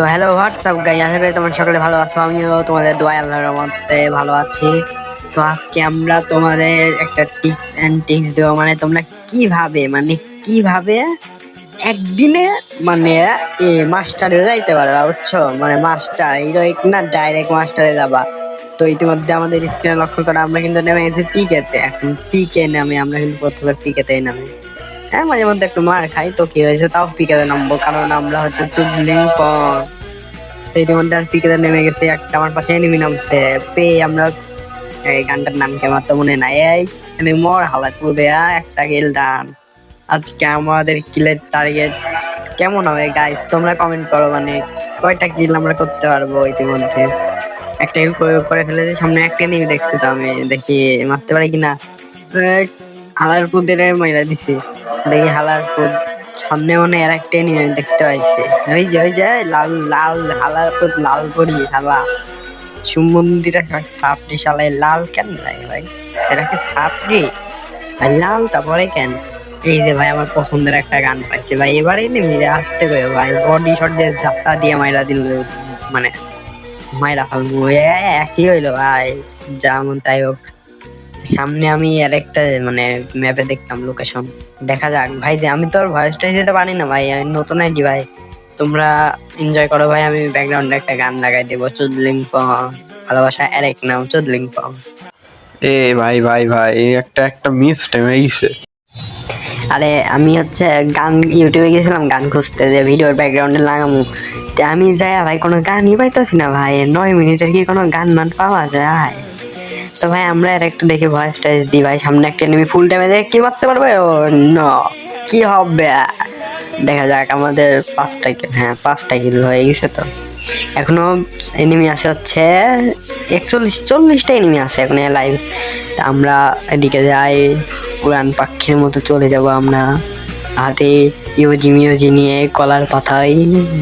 তো hello WhatsApp গাই আশা করি তোমরা সকলে ভালো আছো। আমিও তোমাদের দোয়া আল্লাহর মধ্যে ভালো আছি। তো আজকে আমরা তোমাদের একটা টিপস অ্যান্ড টিক্স দেবো। মানে তোমরা কীভাবে মানে কীভাবে একদিনে মানে এ মাস্টারে যাইতে পারবা, বুঝছ? মানে মাস্টার হিরোইক না ডাইরেক্ট মাস্টারে যাবা। তো ইতিমধ্যে আমাদের স্ক্রিনে লক্ষ্য করা, আমরা কিন্তু নেমে গেছি পিকেতে এখন পিকে নামে, আমরা কিন্তু প্রথমবার পিকেতেই নামি। হ্যাঁ মাঝে মধ্যে একটু মার খাই, তো কি হয়েছে? তাও পিকেতে নামবো, কারণ আমরা হচ্ছে চুদলিং পং তো ইতিমধ্যে আর পিকেতে নেমে গেছে, একটা আমার পাশে এনিমি নামছে। পেয়ে আমরা, এই গানটার নাম কি আমার তো মনে নাই। এই এখানে মর হালার পুদে একটা গেল ডান আজকে আমাদের কিলের টার্গেট কেমন হবে গাইস তোমরা কমেন্ট করো মানে কয়টা কিল আমরা করতে পারব ইতিমধ্যে? একটা কিল করে- ফেলেছি, সামনে একটা এনিমি দেখছি তো আমি, দেখি মারতে পারি কিনা। হালার পুদের মাইরা দিছি। দেখি হালার পুদ সামনে মনে আর একটা আমি দেখতে পাইছি। ওই যে ওই যে লাল লাল, হালার পুদ লাল করি শালা সুমন্দিরা সাপড়ি শালায় লাল কেন লাগে ভাই? এটা কি সাপড়ি ভাই লাল তারপরে কেন? এই যে ভাই, আমার পছন্দের একটা গান পাইছে ভাই। এবারে নেমে আসতে গো ভাই? বডি শট দিয়ে ঝাপটা দিয়ে মাইরা দিল মানে মাইরা ফালবো। একই হইল ভাই। যেমন তাই হোক। সামনে আমি আর একটা মানে ম্যাপে দেখতাম লোকেশন দেখা যাক ভাই যে আমি তো আর ভয়েসটা দিতে পারি না ভাই আমি নতুন আইডি ভাই। তোমরা এনজয় করো ভাই আমি ব্যাকগ্রাউন্ডে একটা গান লাগাই দেবো চুদলিং পং ভালোবাসা আরেক নাম চুদলিং পং এ ভাই ভাই ভাই এই একটা একটা মিস টাইম হয়ে গেছে। আরে আমি হচ্ছে গান ইউটিউবে গেছিলাম গান খুঁজতে যে ভিডিওর ব্যাকগ্রাউন্ডে লাগামু। তে আমি যাই ভাই কোনো গানই পাইতেছি না ভাই। নয় মিনিটের কি কোনো গান মান পাওয়া যায়? তো ভাই, আমরা আর একটু দেখি ভয়েস টয়েস দিই ভাই। সামনে একটা এনিমি ফুল টাইমে দেখে কি মারতে পারবে? ও ন কি হবে? দেখা যাক আমাদের পাঁচটা কিল হ্যাঁ পাঁচটা কিল হয়ে গেছে তো। এখনও এনিমি আছে হচ্ছে একচল্লিশ, চল্লিশটা এনিমি আছে এখন লাইভ আমরা এদিকে যাই। উড়ান পাখির মতো চলে যাব আমরা। হাতে ইউজি মিউজি নিয়ে কলার পাতায়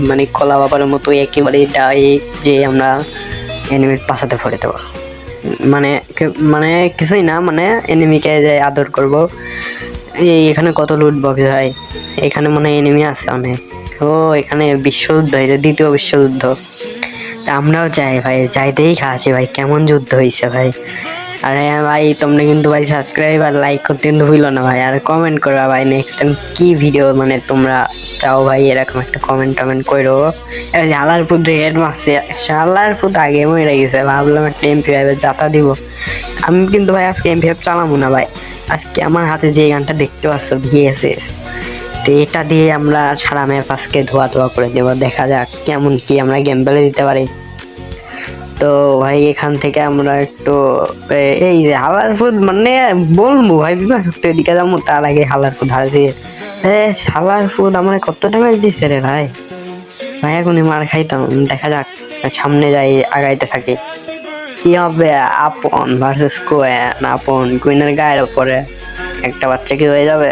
মানে কলা বাবার মতো একেবারে ডাইরেক্ট যে আমরা এনিমির পাশাতে ফেলে দেবো। মানে মানে কিছুই না মানে এনিমিকে যে আদর করব। এই এখানে কত লুট বক্স ভাই? এখানে মনে এনিমি আছে অনেক। ও, এখানে বিশ্বযুদ্ধ হয়েছে দ্বিতীয় বিশ্বযুদ্ধ। তা আমরাও যাই ভাই যাইতেই খাচ্ছি ভাই, কেমন যুদ্ধ হয়েছে ভাই। আরে ভাই, তোমরা কিন্তু ভাই সাবস্ক্রাইব আর লাইক করতে কিন্তু ভুলো না ভাই। আর কমেন্ট করবা ভাই নেক্সট টাইম কি ভিডিও মানে তোমরা চাও ভাই, এরকম একটা কমেন্ট টমেন্ট করো। এই শালার পুত হেড মারছে শালার পুত আগে মরে গেছে, ভাবলাম একটা এমপি ফাইভে যাতা দিব। আমি কিন্তু ভাই আজকে এমপি ফাইভ চালাবো না ভাই। আজকে আমার হাতে যে গানটা দেখতে পাচ্ছ ভিএসএস তো এটা দিয়ে আমরা সারা ম্যাপ আজকে ধোয়া ধোয়া করে দেবো। দেখা যাক কেমন কি আমরা গেম প্লে দিতে পারি। তো ভাই, এখান থেকে আমরা একটু এই যে হালার ফুড মানে বলব ভাই বিমা শক্তি দিকে যাব, তার আগে হালার ফুড হাসি এ হালার ফুড আমার কত ড্যামেজ দিছে রে ভাই? ভাই, এখনই মার খাইতাম, দেখা যাক, সামনে যাই, আগাইতে থাকি। কি হবে, আপন ভার্সেস কোয়েন, আপন কুইনের গায়ের ওপরে একটা বাচ্চা কি হয়ে যাবে?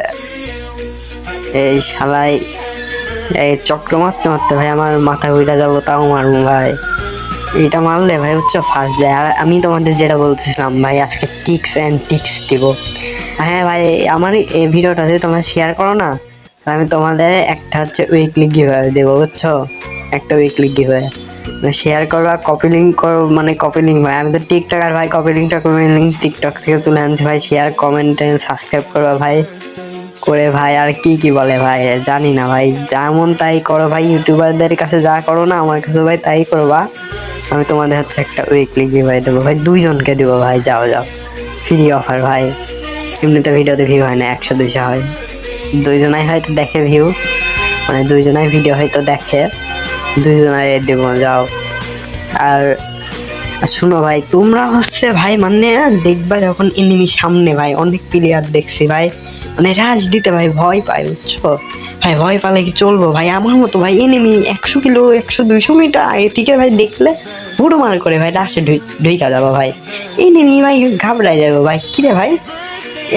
এই শালাই, এই চক্র মারতে মারতে ভাই, আমার মাথা উইটা যাব, তাও মারবো ভাই। এটা মারলে ভাই হচ্ছে ফার্স্ট যায় আর আমি তোমাদের যেটা বলতেছিলাম, ভাই, আজকে টিক্স অ্যান্ড টিক্স দিব। হ্যাঁ ভাই, আমার এই ভিডিওটা যদি তোমরা শেয়ার করো না আমি তোমাদের একটা হচ্ছে উইকলি গিভওয়ে দেবো, বুঝছ? একটা উইকলি গিভওয়ে মানে শেয়ার করবা কপি লিঙ্ক করো মানে কপি লিঙ্ক ভাই, আমি তো টিকটক আর ভাই কপি লিঙ্কটা কপি লিঙ্ক টিকটক থেকে তুলে আনছি ভাই শেয়ার কমেন্ট সাবস্ক্রাইব করবা ভাই। করে ভাই, আর কি কি বলে ভাই, জানি না ভাই, যেমন তাই করো ভাই ইউটিউবারদের কাছে যা করো না, আমার কাছে ভাই তাই করবা। আমি তোমাদের হচ্ছে একটা উইকলি গিভাই দেবো। ভাই, দুইজনকে দেবো ভাই, যাও যাও। ফ্রি অফার ভাই। এমনিতে ভিডিওতে ভিউ হয় না, একশো, দুইশো হয়। দুইজনাই হয়তো দেখে ভিউ মানে দুইজনাই ভিডিও হয়তো দেখে। দুইজনাই দেবো, যাও। আর আর শুনো ভাই, তোমরা হচ্ছে ভাই মানে দেখবা যখন এনিমি সামনে ভাই, অনেক প্লেয়ার দেখছি ভাই মানে রাজ দিতে ভাই, ভয় পায়, বুঝছ? ভাই, ভয় পালে কি চলবো ভাই? আমার মতো ভাই এনিমি একশো কিলো, একশো, দুইশো মিটার আগে থেকে ভাই দেখলে বুড়ো মার করে ভাই রাশে ঢুইকা যাব ভাই। এই এনিমি ভাই ঘাবড়াই যাব ভাই। কিরে ভাই?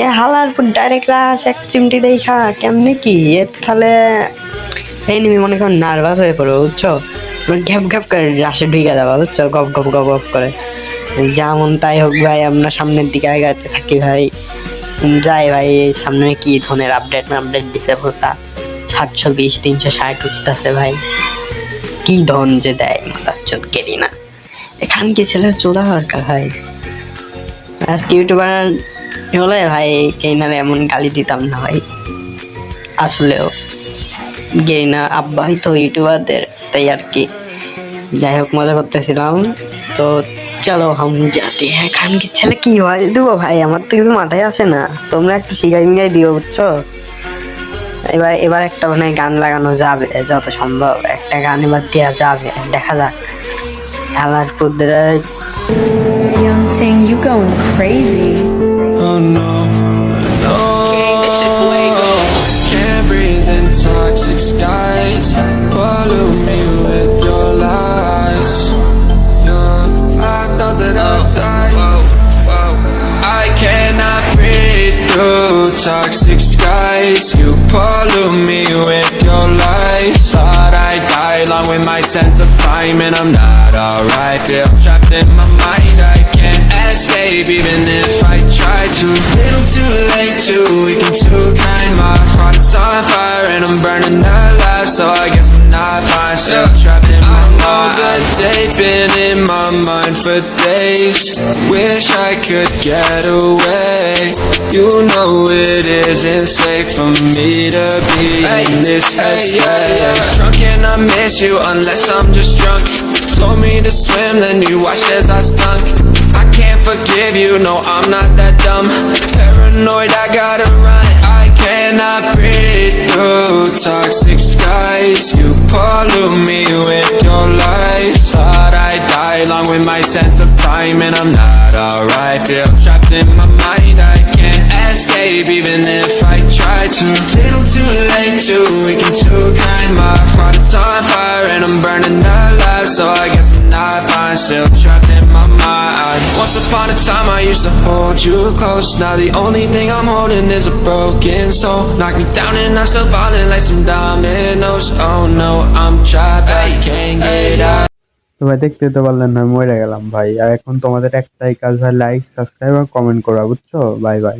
এ হালার পর ডাইরেক্ট রাশ এক চিমটি দেখা, কেমনে কি? এ তাহলে এই এনিমি মনে করেন নার্ভাস হয়ে পড়বে বুঝছ? মানে ঘ্যাপ ঘ্যাপ করে রাশে ঢুইকা যাব, বুঝছ? গপ গপ গপ গপ করে। যেমন তাই হোক ভাই, আমরা সামনের দিকে আগাতে থাকি ভাই। যাই ভাই সামনে কি ধরনের আপডেট আপডেট দিতে ভোতা সাতশো বিশ, তিনশো ষাট উঠতেছে ভাই। কি ধন যে দেয় মাথার চোদ কেরি না। এখান কি ছেলে চোদা দরকার ভাই? আজকে ইউটিউবার হলে ভাই কেইনারে এমন গালি দিতাম না ভাই। আসলেও গেইনা আব্বাই তো ইউটিউবারদের তাই আর কি। যাই হোক, মজা করতেছিলাম। তো চলো, হাম যাতে হ্যাঁ খান কি ছেলে কি হয়? দেবো ভাই, আমার তো কিছু মাথায় আসে না। তোমরা একটু শিখাই মিগাই দিও, বুঝছ? এবার এবার একটা মানে গান লাগানো যাবে, যত সম্ভব। একটা গান এবার দেওয়া যাবে, দেখা যাক। খেলার পুদ্রা Young Ting, you going crazy. Oh no, no. And I'm not alright. Feel trapped in my mind. I can't escape, even if I try to. Little too late to weaken too kind. My heart is on fire, and I'm burning alive. So I guess I'm not fine. Still trapped in my mind. All Day been in my mind for days. Wish I could get away. You know it isn't safe for me to be in this headspace. I miss you unless I'm just drunk. Told me to swim, then you watched as I sunk. I can't forgive you, no, I'm not that dumb. Paranoid, I gotta run. I cannot breathe through toxic skies. You pollute me with your lies. Thought I'd die along with my sense of time, and I'm not alright. Feel trapped in my mind, I can't escape, even if I try to. Little too late, too weak and too. My heart is on fire, and I'm burning alive. So I guess I'm not fine, still trapped in my mind. Once upon a time, I used to hold you close. Now the only thing I'm holding is a broken soul. Knock me down, and I'm still falling like some dominoes. Oh no, I'm trapped, I can't get out. তো ভাই দেখতে তো পারলেন না মরে গেলাম ভাই আর এখন তোমাদের একটাই কাজ ভাই লাইক সাবস্ক্রাইব আর কমেন্ট করা বুঝছ বাই বাই